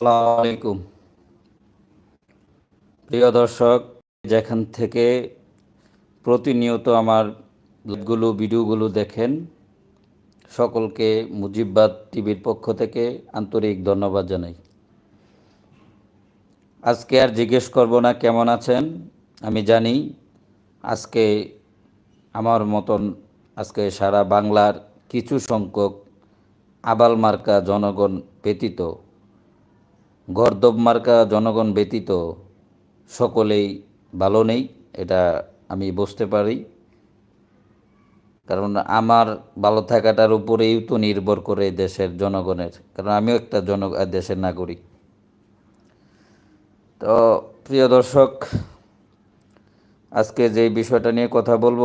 আসসালামু আলাইকুম প্রিয় দর্শক, যেখান থেকে প্রতিনিয়ত আমারগুলো ভিডিওগুলো দেখেন, সকলকে মুজিববাদ টিভির পক্ষ থেকে আন্তরিক ধন্যবাদ জানাই। আজকে আর জিজ্ঞেস করব না কেমন আছেন, আমি জানি আজকে আমার মতন আজকে সারা বাংলার কিছু সংখ্যক আবাল মার্কা জনগণ ব্যতীত গর্দব মার্কা জনগণ ব্যতীত সকলেই ভালো নেই, এটা আমি বুঝতে পারি। কারণ আমার ভালো থাকাটার উপরেই তো নির্ভর করে দেশের জনগণের, কারণ আমিও একটা জন দেশের নাগরিক। তো প্রিয় দর্শক, আজকে যে বিষয়টা নিয়ে কথা বলব,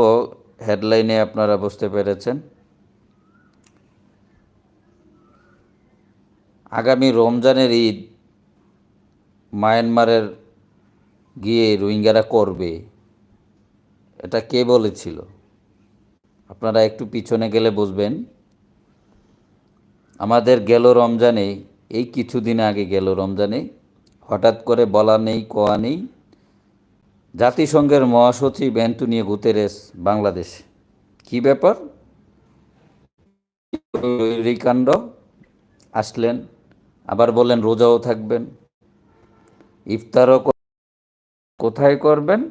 হেডলাইনে আপনারা বুঝতে পেরেছেন। আগামী রমজানের ঈদ মায়ানমারের গিয়ে রোহিঙ্গারা করবে, এটা কে বলেছিল? আপনারা একটু পিছনে গেলে বুঝবেন। আমাদের গেল রমজানে, এই কিছুদিন আগে গেল রমজানে, হঠাৎ করে বলা নেই, কোয়া নেই, জাতিসংঘের মহাসচিব অ্যান্টনিও গুতেরেস বাংলাদেশ। কি ব্যাপার? এই কাণ্ড আসলেন, আবার বলেন রোজাও থাকবেন। ইফতারও কোথায় করবেন?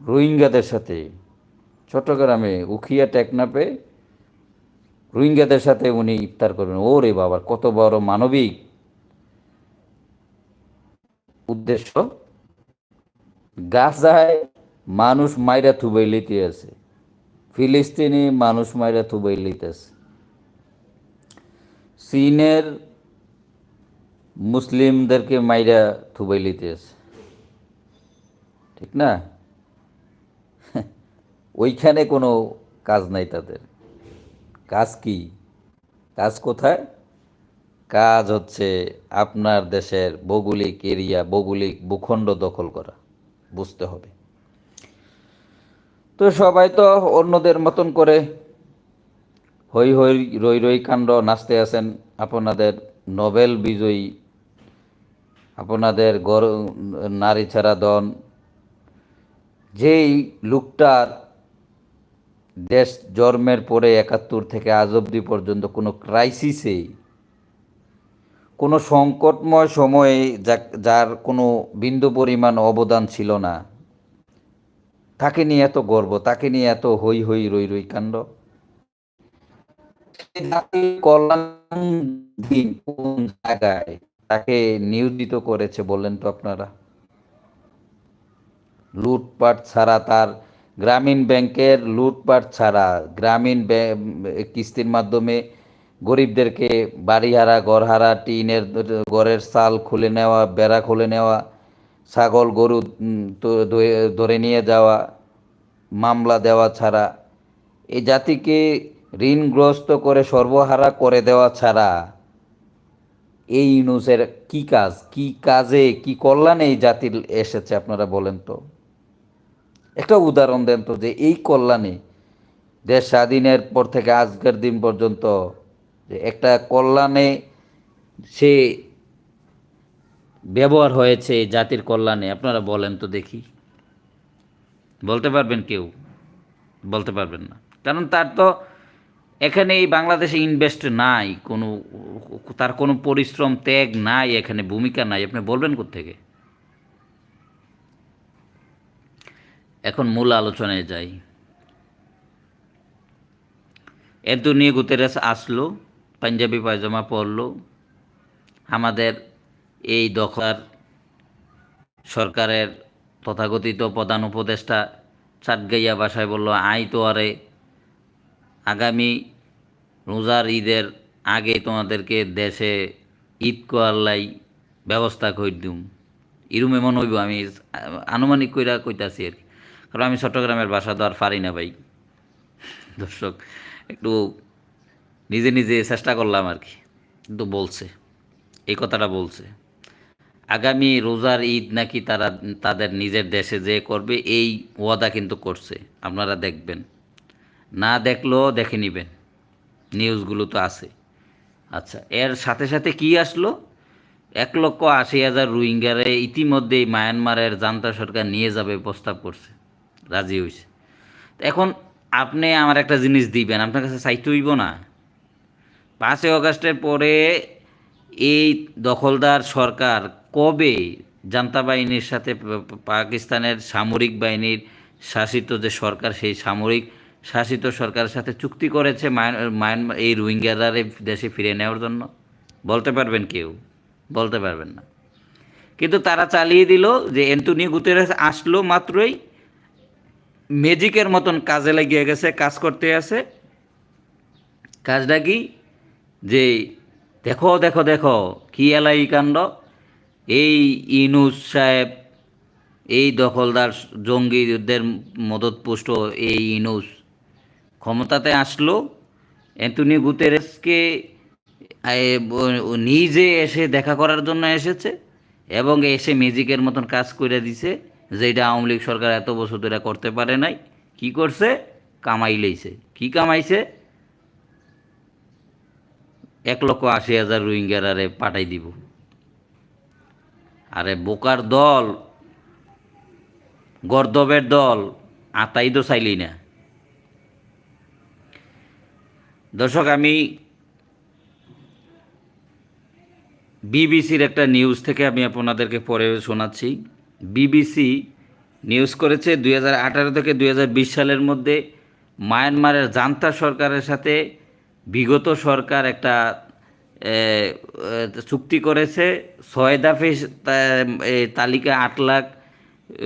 রোহিঙ্গাদের সাথে। চট্টগ্রামে উখিয়া টেকনাপে রোহিঙ্গাদের সাথে উনি ইফতার করবেন। ওরে বাবার কত বড় মানবিক উদ্দেশ্য। গাজায় মানুষ মাইরা থুবাই লিতে আছে। ফিলিস্তিনি মানুষ মাইরা থুবাই লিতেছে চীনের মুসলিমদেরকে মাইরা থুবাই লিতে আছে ঠিক না? ওইখানে কোনো কাজ নাই তাদের। কাজ কি? কাজ কোথায়? কাজ হচ্ছে আপনার দেশের ভৌগোলিক এরিয়া, ভৌগোলিক ভূখণ্ড দখল করা। বুঝতে হবে। তো সবাই তো অন্যদের মতন করে হই হই রই রই কাণ্ড নাচতে আছেন। আপনাদের নোবেল বিজয়ী আপনাদের গর, নারী ছাড়া দন যেই লোকটার দেশ জন্মের পরে একাত্তর থেকে আজ অব্দি পর্যন্ত কোনো ক্রাইসিসেই কোনো সংকটময় সময়ে যার কোনো বিন্দু পরিমাণ অবদান ছিল না। তাকে নিয়ে এত গর্ব, তাকে নিয়ে এত হই হই রই রই কাণ্ড। কল্যাণ কোন জায়গায়? তাকে নিয়োজিত করেছে বললেন তো আপনারা। লুটপাট ছাড়া তার গ্রামীণ ব্যাংকের লুটপাট ছাড়া গ্রামীণ কিস্তির মাধ্যমে গরিবদেরকে বাড়িহারা, ঘরহারা, টিনের ঘরের চাল খুলে নেওয়া, বেড়া খুলে নেওয়া, ছাগল, গরু ধরে নিয়ে যাওয়া, মামলা দেওয়া ছাড়া এই জাতিকে ঋণগ্রস্ত করে সর্বহারা করে দেওয়া ছাড়া এই ইউনুসের কি কাজ? কি কাজে, কি কল্যাণে এই জাতির এসেছে আপনারা বলেন তো? একটা উদাহরণ দেন তো যে এই কল্যাণে দেশ স্বাধীনের পর থেকে আজকের দিন পর্যন্ত যে একটা কল্যাণে সে ব্যবহার হয়েছে জাতির কল্যাণে, আপনারা বলেন তো দেখি। বলতে পারবেন কেউ? বলতে পারবেন না। কারণ তার তো এখানে এই বাংলাদেশে ইনভেস্ট নাই কোনো তার কোনো পরিশ্রম, ত্যাগ নাই, এখানে ভূমিকা নাই। আপনি বলবেন থেকে এখন মূল আলোচনায় যাই। নিয়ে গুতেরাস আসলো, পাঞ্জাবি পায়জামা পরলো। আমাদের এই দখলার সরকারের তথাকথিত প্রধান উপদেষ্টা চাটগাইয়া বাসায় বলল, আই তো আরে আগামী রোজার ঈদের আগে তোমাদেরকে দেশে ঈদ কোয়াল্লাই ব্যবস্থা কই দিম। ইরুম এমন হইব আমি আনুমানিক কইরা কইতাছি আর কি। কারণ আমি চট্টগ্রামের বাসা তো আর পারি না ভাই। দর্শক, একটু নিজে নিজে চেষ্টা করলাম আর কি। কিন্তু বলছে, এই কথাটা বলছে। আগামী রোজার ঈদ নাকি তারা, তাদের নিজের দেশে যে করবে, এই ওয়াদা কিন্তু করছে। আপনারা দেখবেন। না দেখলেও দেখে নেবেন। নিউজগুলো তো আছে। আচ্ছা এর সাথে সাথে কি আসলো? এক লক্ষ আশি হাজার রোহিঙ্গারে ইতিমধ্যেই মায়ানমারের জান্তা সরকার নিয়ে যাবে প্রস্তাব করছে, রাজি হয়েছে এখন আপনি আমার একটা জিনিস দিবেন, আপনার কাছে চাইতে হইব না। পাঁচই অগাস্টের পরে এই দখলদার সরকার কবে জান্তা বাহিনীর সাথে পাকিস্তানের সামরিক বাহিনীর শাসিত যে সরকার, সেই সামরিক শাসিত সরকারের সাথে চুক্তি করেছে মায়ান- মায়ানমার এই রোহিঙ্গাদের দেশে ফিরে নেওয়ার জন্য। বলতে পারবেন কেউ? বলতে পারবেন না। কিন্তু তারা চালিয়ে দিল যে এন্টনি গুতেরেস আসলো মাত্রই। ম্যাজিকের মতন কাজে লাগিয়ে গেছে, কাজ করতে আছে। কাজটা কি? যে দেখো দেখো দেখো, কি এলাই কাণ্ড। এই ইনুস সাহেব, এই দখলদার জঙ্গিদের মদতপুষ্ট এই ইনুস ক্ষমতাতে আসলো, অ্যান্টনি গুতেরেসকে নিজে এসে দেখা করার জন্য এসেছে এবং এসে ম্যাজিকের মতন কাজ করে দিছে যেটা আওয়ামী লীগ সরকার এত বছর ধরে করতে পারে নাই। কি করছে? কামাই লইছে। কি কামাইছে? এক লক্ষ আশি হাজার রোহিঙ্গার আরে পাঠাই দিব। আরে বোকার দল, গর্দবের দল, আতাই তো চাইলি না। দর্শক, আমি বিবিসির একটা নিউজ থেকে আমি আপনাদেরকে পরে শোনাচ্ছি। বিবিসি নিউজ করেছে দু হাজার আঠারো থেকে দু হাজার বিশ সালের মধ্যে মায়ানমারের জান্তা সরকারের সাথে বিগত সরকার একটা চুক্তি করেছে। ছয় দাফে তালিকা আট লাখ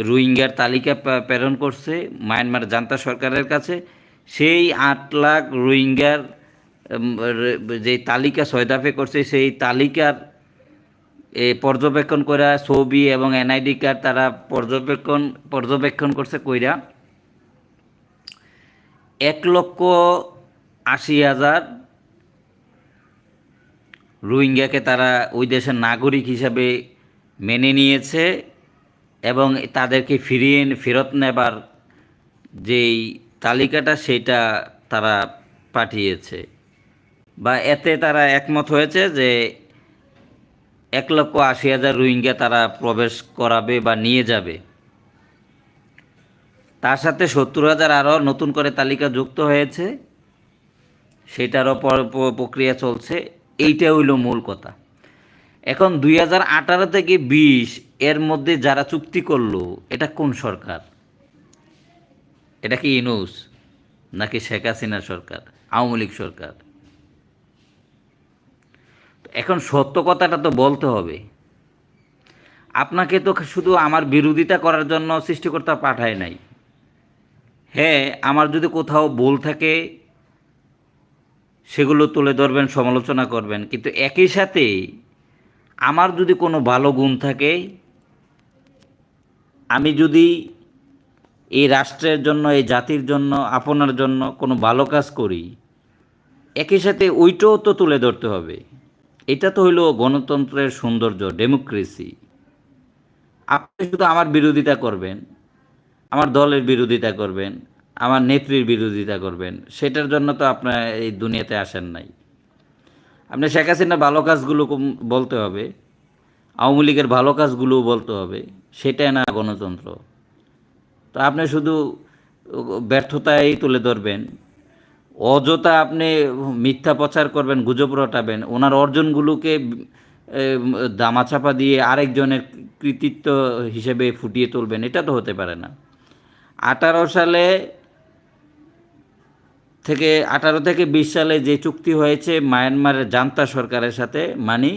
রোহিঙ্গার তালিকা প্রেরণ করছে মায়ানমার জান্তা সরকারের কাছে। সেই আট লাখ রোহিঙ্গার যে তালিকা ছয় দাফে করছে, সেই তালিকার পর্যবেক্ষণ করা ছবি এবং এনআইডি কার্ড তারা পর্যবেক্ষণ পর্যবেক্ষণ করছে কইরা এক লক্ষ আশি হাজার রোহিঙ্গাকে তারা ওই দেশের নাগরিক হিসাবে মেনে নিয়েছে এবং তাদেরকে ফিরিয়ে, ফেরত নেবার যেই তালিকাটা, সেটা তারা পাঠিয়েছে। বা এতে তারা একমত হয়েছে যে এক লক্ষ আশি হাজার রোহিঙ্গা তারা প্রবেশ করাবে বা নিয়ে যাবে। তার সাথে সত্তর হাজার আরও নতুন করে তালিকা যুক্ত হয়েছে। সেটারও প্রক্রিয়া চলছে। এইটা হইল মূল কথা। এখন দুই হাজার আঠারো থেকে বিশ এর মধ্যে যারা চুক্তি করল, এটা কোন সরকার? এটা কি ইনুস নাকি শেখ হাসিনা সরকার? আওয়ামী লীগ সরকার? এখন সত্য কথাটা তো বলতে হবে। আপনাকে তো শুধু আমার বিরোধিতা করার জন্য সৃষ্টিকর্তা পাঠায় নাই। হ্যাঁ আমার যদি কোথাও ভুল থাকে, সেগুলো তুলে ধরবেন, সমালোচনা করবেন। কিন্তু একই সাথে আমার যদি কোনো ভালো গুণ থাকে, আমি যদি এই রাষ্ট্রের জন্য, এই জাতির জন্য, আপনার জন্য কোনো ভালো কাজ করি, একই সাথে ওইটাও তো তুলে ধরতে হবে। এটা তো হইল গণতন্ত্রের সৌন্দর্য ডেমোক্রেসি আপনি শুধু আমার বিরোধিতা করবেন, আমার দলের বিরোধিতা করবেন, আমার নেত্রীর বিরোধিতা করবেন, সেটার জন্য তো আপনার এই দুনিয়াতে আসেন নাই। আপনি শেখ হাসিনার ভালো কাজগুলো বলতে হবে, আওয়ামী লীগের ভালো কাজগুলোও বলতে হবে, সেটাই না গণতন্ত্র। তো আপনি শুধু ব্যর্থতাই তুলে ধরবেন অযথা আপনি মিথ্যা প্রচার করবেন, গুজব রটাবেন, ওনার অর্জনগুলোকে দামাচাপা দিয়ে আরেকজনের কৃতিত্ব হিসেবে ফুটিয়ে তুলবেন, এটা তো হতে পারে না। আঠারো সালে থেকে, আঠারো থেকে বিশ সালে যে চুক্তি হয়েছে মায়ানমারের জান্তা সরকারের সাথে মানে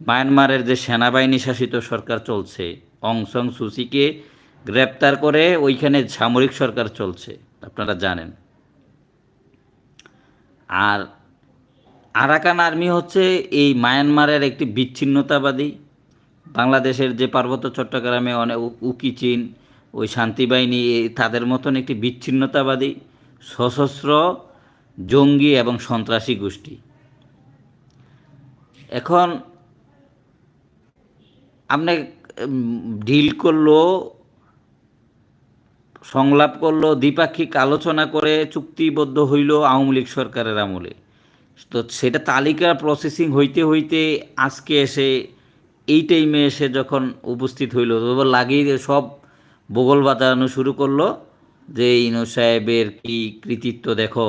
মায়ানমারের যে সেনাবাহিনী শাসিত সরকার চলছে, অং সং সুচিকে গ্রেপ্তার করে ওইখানে সামরিক সরকার চলছে, আপনারা জানেন। আর আরাকান আর্মি হচ্ছে এই মায়ানমারের একটি বিচ্ছিন্নতাবাদী। বাংলাদেশের যে পার্বত্য চট্টগ্রামে অনেক উকি চীন, ওই শান্তিবাহিনী এই- তাদের মতন একটি বিচ্ছিন্নতাবাদী, সশস্ত্র, জঙ্গি এবং সন্ত্রাসী গোষ্ঠী। এখন, আপনি ডিল করল সংলাপ করল, দ্বিপাক্ষিক আলোচনা করে চুক্তিবদ্ধ হইল আওয়ামী লীগ সরকারের আমলে। তো সেটা তালিকা প্রসেসিং হইতে হইতে আজকে এসে, এই টাইমে এসে যখন উপস্থিত হইল, তবে লাগিয়ে সব বগল বাজানো শুরু করল যে, ইনু সাহেবের কি কৃতিত্ব দেখো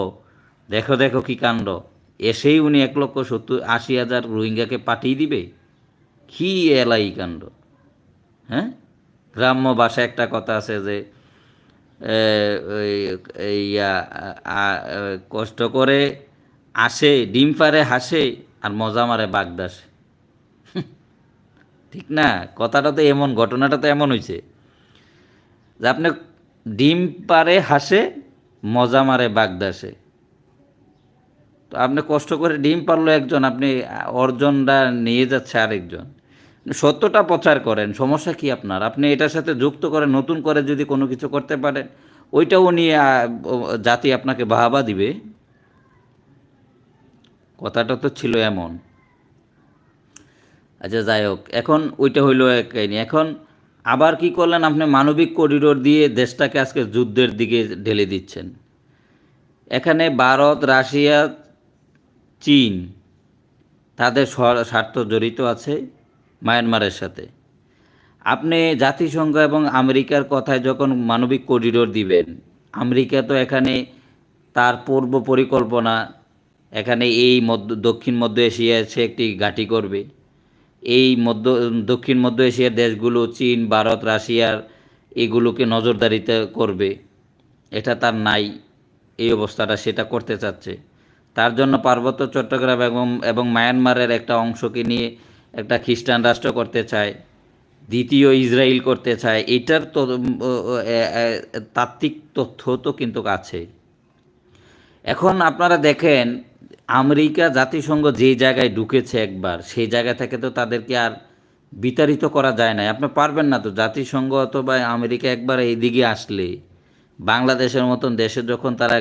দেখো দেখো কি কাণ্ড। এসেই উনি এক লক্ষ সত্তর, আশি হাজার রোহিঙ্গাকে পাঠিয়ে দিবে? কি এলাই কাণ্ড? হ্যাঁ? গ্রাম্য ভাষায় একটা কথা আছে যে কষ্ট করে আসে, ডিম পারে হাসে আর মজা মারে বাগদাসে ঠিক না? কথাটা তো এমন, ঘটনাটা তো এমন হয়েছে যে আপনি ডিম পারে হাসে, মজা মারে বাগদাসে তো আপনি কষ্ট করে ডিম পারল একজন, আপনি অর্জনটা নিয়ে যাচ্ছে আরেকজন। সত্যটা প্রচার করেন, সমস্যা কি আপনার? আপনি এটার সাথে যুক্ত করে, নতুন করে যদি কোনো কিছু করতে পারেন, ওইটাও নিয়ে জাতি আপনাকে বাহাবা দিবে। কথাটা তো ছিল এমন। আচ্ছা যাই হোক, এখন ওইটা হইল এক এখন আবার কি করলেন? আপনি মানবিক করিডোর দিয়ে দেশটাকে আজকে যুদ্ধের দিকে ঢেলে দিচ্ছেন। এখানে ভারত, রাশিয়া, চীন, তাদের স্বার্থ জড়িত আছে। মায়ানমারের সাথে। আপনি জাতিসংঘ এবং আমেরিকার কথায় যখন মানবিক করিডোর দিবেন, আমেরিকা তো এখানে তার পূর্ব পরিকল্পনা, এখানে এই মধ্য, দক্ষিণ মধ্য এশিয়ায় সে একটি ঘাঁটি করবে। এই মধ্য, দক্ষিণ মধ্য এশিয়ার দেশগুলো চীন, ভারত রাশিয়ার এগুলোকে নজরদারিতে করবে। এটা তার নাই, এই অবস্থাটা সেটা করতে চাচ্ছে। তার জন্য পার্বত্য চট্টগ্রাম এবং এবং মায়ানমারের একটা অংশকে নিয়ে একটা খ্রিস্টান রাষ্ট্র করতে চায়, দ্বিতীয় ইসরায়েল করতে চায়, এটার তো তাত্ত্বিক তথ্য তো কিন্তু আছে। এখন আপনারা দেখেন, আমেরিকা জাতিসংঘ যে জায়গায় ঢুকেছে একবার, সেই জায়গা থেকে তো তাদেরকে আর বিতাড়িত করা যায় না আপনি পারবেন না তো, জাতিসংঘ অথবা আমেরিকা একবার এইদিকে আসলে। বাংলাদেশের মতন দেশে যখন তারা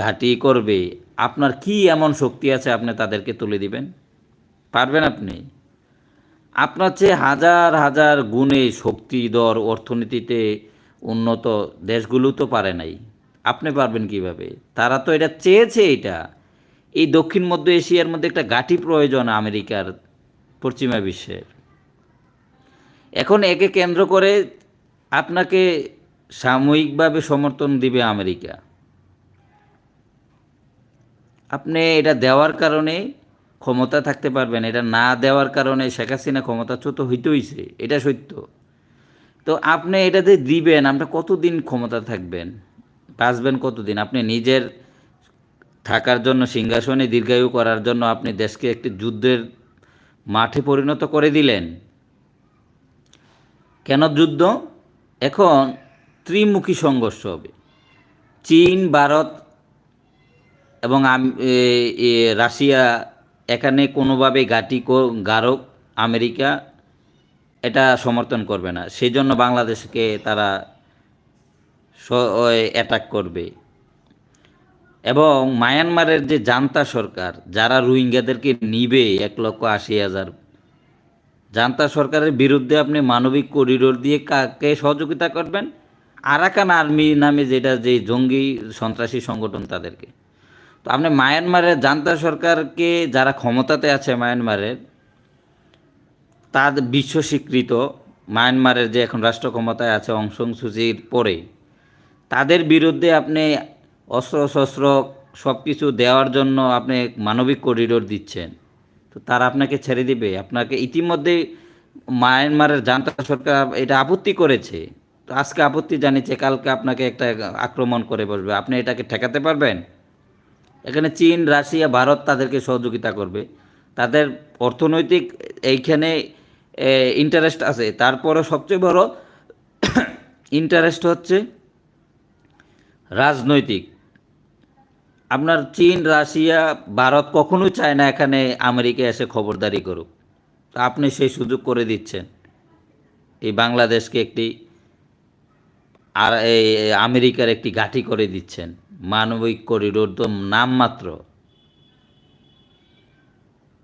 ঘাঁটি করবে, আপনার কি এমন শক্তি আছে আপনি তাদেরকে তুলে দিবেন? পারবেন আপনি। আপনার চেয়ে হাজার হাজার গুণে শক্তিধর অর্থনীতিতে উন্নত দেশগুলো তো পারে নাই। আপনি পারবেন কীভাবে? তারা তো এটা চেয়েছে এটা। এই দক্ষিণ মধ্য এশিয়ার মধ্যে একটা গাঠি প্রয়োজন আমেরিকার পশ্চিমা বিশ্বের। এখন একে কেন্দ্র করে আপনাকে সাময়িকভাবে সমর্থন দিবে আমেরিকা। আপনি এটা দেওয়ার কারণে ক্ষমতা থাকতে পারবেন, এটা না দেওয়ার কারণে শেখ হাসিনা ক্ষমতাচ্যুত হইতে হইছে এটা সত্য। তো আপনি এটাতে দিবেন, আপনি কতদিন ক্ষমতা থাকবেন? বাঁচবেন কতদিন? আপনি নিজের থাকার জন্য, সিংহাসনে দীর্ঘায়ু করার জন্য আপনি দেশকে একটি যুদ্ধের মাঠে পরিণত করে দিলেন। কেন যুদ্ধ? এখন ত্রিমুখী সংঘর্ষ হবে। চীন, ভারত এবং রাশিয়া এখানে কোনোভাবে গাটি গারক আমেরিকা এটা সমর্থন করবে না। সেই জন্য বাংলাদেশকে তারা অ্যাটাক করবে। এবং মায়ানমারের যে জান্তা সরকার, যারা রোহিঙ্গাদেরকে নিবে এক লক্ষ আশি হাজার, জান্তা সরকারের বিরুদ্ধে আপনি মানবিক করিডোর দিয়ে কাকে সহযোগিতা করবেন? আরাকান আর্মি নামে যেটা যে জঙ্গি সন্ত্রাসী সংগঠন তাদেরকে। তো আপনি মায়ানমারের জান্তা সরকারকে যারা ক্ষমতাতে আছে মায়ানমারের তাদের বিশ্ব স্বীকৃত মায়ানমারের যে এখন রাষ্ট্র ক্ষমতায় আছে অংশং সুচির পরে, তাদের বিরুদ্ধে আপনি অস্ত্র শস্ত্র সব কিছু দেওয়ার জন্য আপনি মানবিক করিডোর দিচ্ছেন। তো তারা আপনাকে ছেড়ে দিবে। আপনাকে ইতিমধ্যে মায়ানমারের জান্তা সরকার এটা আপত্তি করেছে। তো আজকে আপত্তি জানিয়েছে, কালকে আপনাকে একটা আক্রমণ করে বসবে। আপনি এটাকে ঠেকাতে পারবেন? এখানে চীন, রাশিয়া, ভারত তাদেরকে সহযোগিতা করবে। তাদের অর্থনৈতিক এইখানে ইন্টারেস্ট আছে। তারপরে সবচেয়ে বড় ইন্টারেস্ট হচ্ছে রাজনৈতিক। আপনার চীন, রাশিয়া, ভারত কখনোই চায় না এখানে আমেরিকা এসে খবরদারি করুক। তা আপনি সেই সুযোগ করে দিচ্ছেন। এই বাংলাদেশকে একটি আর এই আমেরিকার একটি ঘাঁটি করে দিচ্ছেন। মানবিক করিডোর তো নামমাত্র।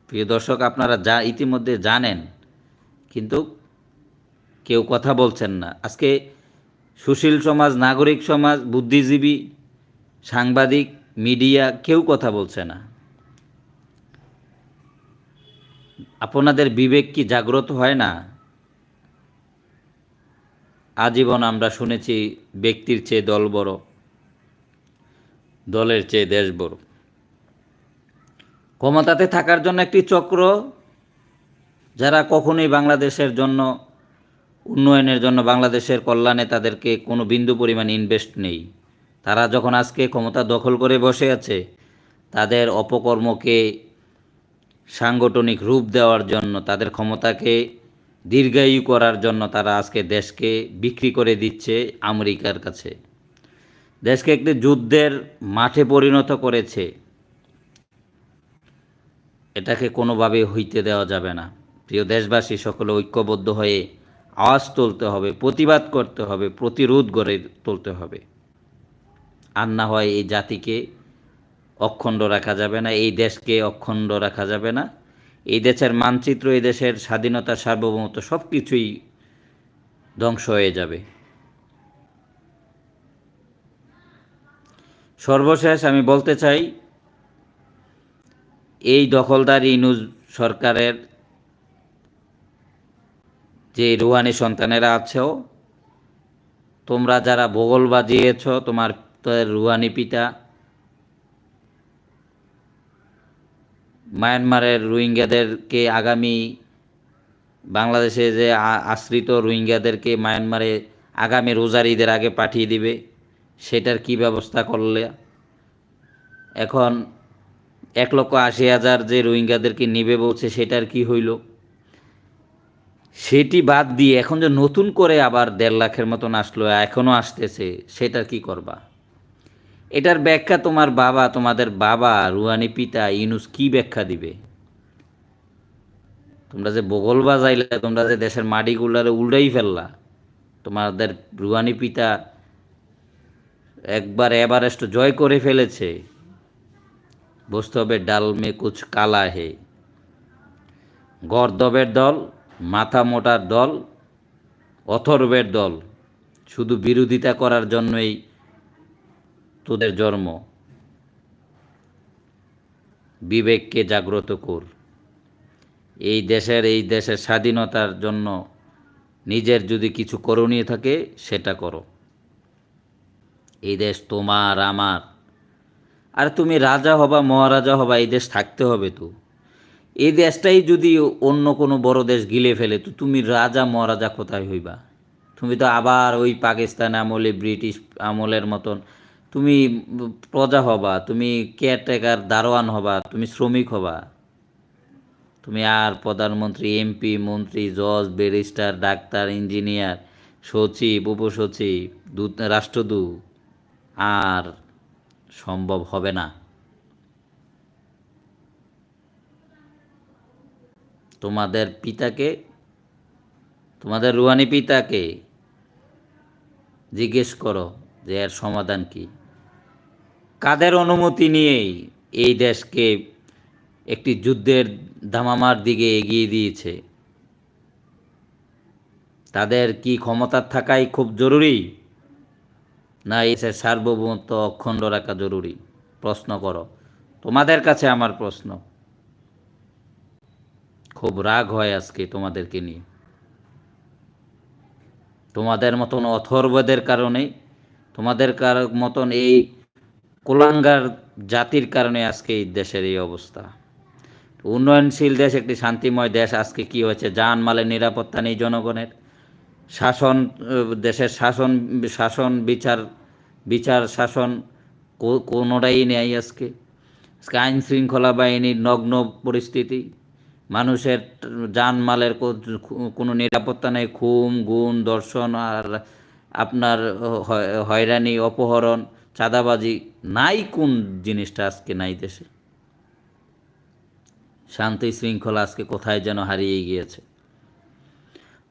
প্রিয় দর্শক, আপনারা যা ইতিমধ্যে জানেন, কিন্তু কেউ কথা বলছেন না। আজকে সুশীল সমাজ, নাগরিক সমাজ, বুদ্ধিজীবী, সাংবাদিক, মিডিয়া কেউ কথা বলছে না। আপনাদের বিবেক কি জাগ্রত হয় না? আজীবন আমরা শুনেছি ব্যক্তির চেয়ে দল বড়। দলের চেয়ে দেশ বড়। ক্ষমতাতে থাকার জন্য একটি চক্র যারা কখনোই বাংলাদেশের জন্য, উন্নয়নের জন্য বাংলাদেশের কল্যাণে তাদেরকে কোনো বিন্দু পরিমাণ ইনভেস্ট নেই। তারা যখন আজকে ক্ষমতা দখল করে বসে আছে, তাদের অপকর্মকে সাংগঠনিক রূপ দেওয়ার জন্য, তাদের ক্ষমতাকে দীর্ঘায়ু করার জন্য তারা আজকে দেশকে বিক্রি করে দিচ্ছে আমেরিকার কাছে। দেশকে একটি যুদ্ধের মাঠে পরিণত করেছে। এটাকে কোনোভাবে হইতে দেওয়া যাবে না। প্রিয় দেশবাসী, সকলে ঐক্যবদ্ধ হয়ে আওয়াজ তুলতে হবে, প্রতিবাদ করতে হবে, প্রতিরোধ গড়ে তুলতে হবে। আর না হয় এই জাতিকে অখণ্ড রাখা যাবে না, এই দেশকে অখণ্ড রাখা যাবে না। এই দেশের মানচিত্র, এই দেশের স্বাধীনতা, সার্বভৌমত্ব সব কিছুই ধ্বংস হয়ে যাবে। সর্বশেষ আমি বলতে চাই, এই দখলদার ইনুজ সরকারের যে রুহানি সন্তানেরা আছেও, তোমরা যারা বগল বাজিয়েছ, তোমার রুহানি পিতা, মায়ানমারের রোহিঙ্গাদেরকে আগামী বাংলাদেশে যে আশ্রিত রোহিঙ্গাদেরকে মায়ানমারে আগামী রোজার ঈদের আগে পাঠিয়ে দিবে সেটার কি ব্যবস্থা করলে? এখন এক লক্ষ আশি হাজার যে রোহিঙ্গাদেরকে নিবে বলছে, সেটার কি হইল? সেটি বাদ দিয়ে এখন যে নতুন করে আবার দেড় লাখের মতন আসলো এখনও আসতেছে, সেটার কি করবা? এটার ব্যাখ্যা তোমার বাবা, তোমাদের বাবা, রুহানি পিতা, ইউনুস কি ব্যাখ্যা দিবে? তোমরা যে বগল বাজাইলে, তোমরা যে দেশের মাটিগুলারে উল্টাই ফেললা, তোমাদের রুহানি পিতা একবার এভারেস্ট জয় করে ফেলেছে। বুঝতে হবে ডাল মে কুচ কালা হে। গর্দবের দল, মাথা মোটার দল, অথর্বের দল, শুধু বিরোধিতা করার জন্যই তোদের জন্ম। বিবেককে জাগ্রত কর। এই দেশের এই দেশের স্বাধীনতার জন্য নিজের যদি কিছু করণীয় থাকে, সেটা করো। এই দেশ তোমার, আমার। আর তুমি রাজা হবা, মহারাজা হবা, এই দেশ থাকতে হবে তো। এই দেশটাই যদি অন্য কোনো বড় দেশ গিলে ফেলে, তো তুমি রাজা, মহারাজা কোথায় হইবা? তুমি তো আবার ওই পাকিস্তান আমলে, ব্রিটিশ আমলের মতন। তুমি প্রজা হবা, তুমি কেয়ারটেকার, দারোয়ান হবা, তুমি শ্রমিক হবা। তুমি আর প্রধানমন্ত্রী, এমপি, মন্ত্রী, জজ, ব্যারিস্টার, ডাক্তার, ইঞ্জিনিয়ার, সচিব, উপসচিব, দূত, রাষ্ট্রদূত। আর সম্ভব হবে না। তোমাদের পিতাকে, তোমাদের রুহানি পিতাকে জিজ্ঞেস করো যে এর সমাধান কি। কাদের অনুমতি নিয়েই এই দেশকে একটি যুদ্ধের দামামার দিকে এগিয়ে দিয়েছে? তাদের কি ক্ষমতার থাকাই খুব জরুরি? না এসে সার্বভৌমত্ব অখণ্ড রাখা জরুরি। প্রশ্ন করো। তোমাদের কাছে আমার প্রশ্ন। খুব রাগ হয় আজকে তোমাদেরকে নিয়ে। তোমাদের মতন অথর্বদের কারণে, তোমাদের কার মতন এই কোলাঙ্গার জাতির কারণে আজকে এই দেশের এই অবস্থা। উন্নয়নশীল দেশ, একটি শান্তিময় দেশ, আজকে কি হয়েছে? জানমালের নিরাপত্তা নেই জনগণের। শাসন দেশের শাসন শাসন, বিচার বিচার, শাসন কোনোটাই নেই আজকে। আজকে আইন শৃঙ্খলা বাহিনীর নগ্ন পরিস্থিতি। মানুষের জানমালের কো- কোনো নিরাপত্তা নেই। খুন, গুণ, দর্শন আর আপনার হয়রানি, অপহরণ, চাঁদাবাজি, নাই কোন জিনিসটা আজকে নাই দেশে। শান্তি শৃঙ্খলা আজকে কোথায় যেন হারিয়ে গিয়েছে।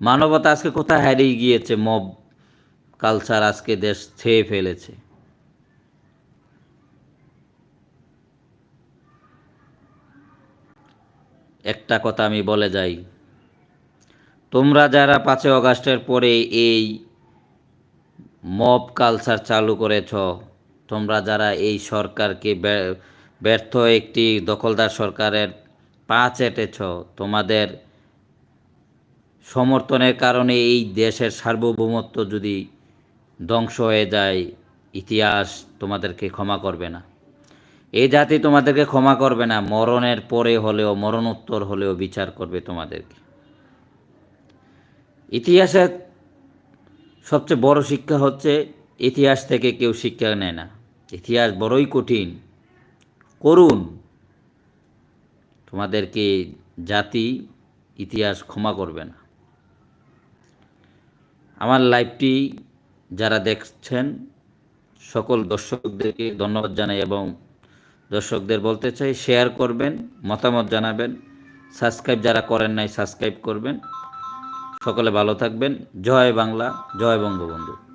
মানবতা আজকে কোথায় হারিয়ে গিয়েছে? মব কালচার আজকে দেশ ছেয়ে ফেলেছে। একটা কথা আমি বলে যাই, তোমরা যারা পাঁচই অগাস্টের পরে এই মব কালচার চালু করেছ, তোমরা যারা এই সরকারকে ব্য- ব্যর্থ একটি দখলদার সরকারের পা চেটেছ, তোমাদের সমর্থনের কারণে এই দেশের সার্বভৌমত্ব যদি ধ্বংস হয়ে যায়, ইতিহাস তোমাদেরকে ক্ষমা করবে না। এই জাতি তোমাদেরকে ক্ষমা করবে না, মরণের পরে হলেও, মরণোত্তর হলেও বিচার করবে তোমাদেরকে। ইতিহাসের সবচেয়ে বড় শিক্ষা হচ্ছে, ইতিহাস থেকে কেউ শিক্ষা নেয় না। ইতিহাস বড়ই কঠিন। করুন। তোমাদেরকে জাতি, ইতিহাস ক্ষমা করবে না। আমার লাইভটি যারা দেখছেন, সকল দর্শকদেরকে ধন্যবাদ জানাই এবং দর্শকদের বলতে চাই শেয়ার করবেন, মতামত জানাবেন সাবস্ক্রাইব যারা করেন নাই সাবস্ক্রাইব করবেন। সকলে ভালো থাকবেন। জয় বাংলা, জয় বঙ্গবন্ধু।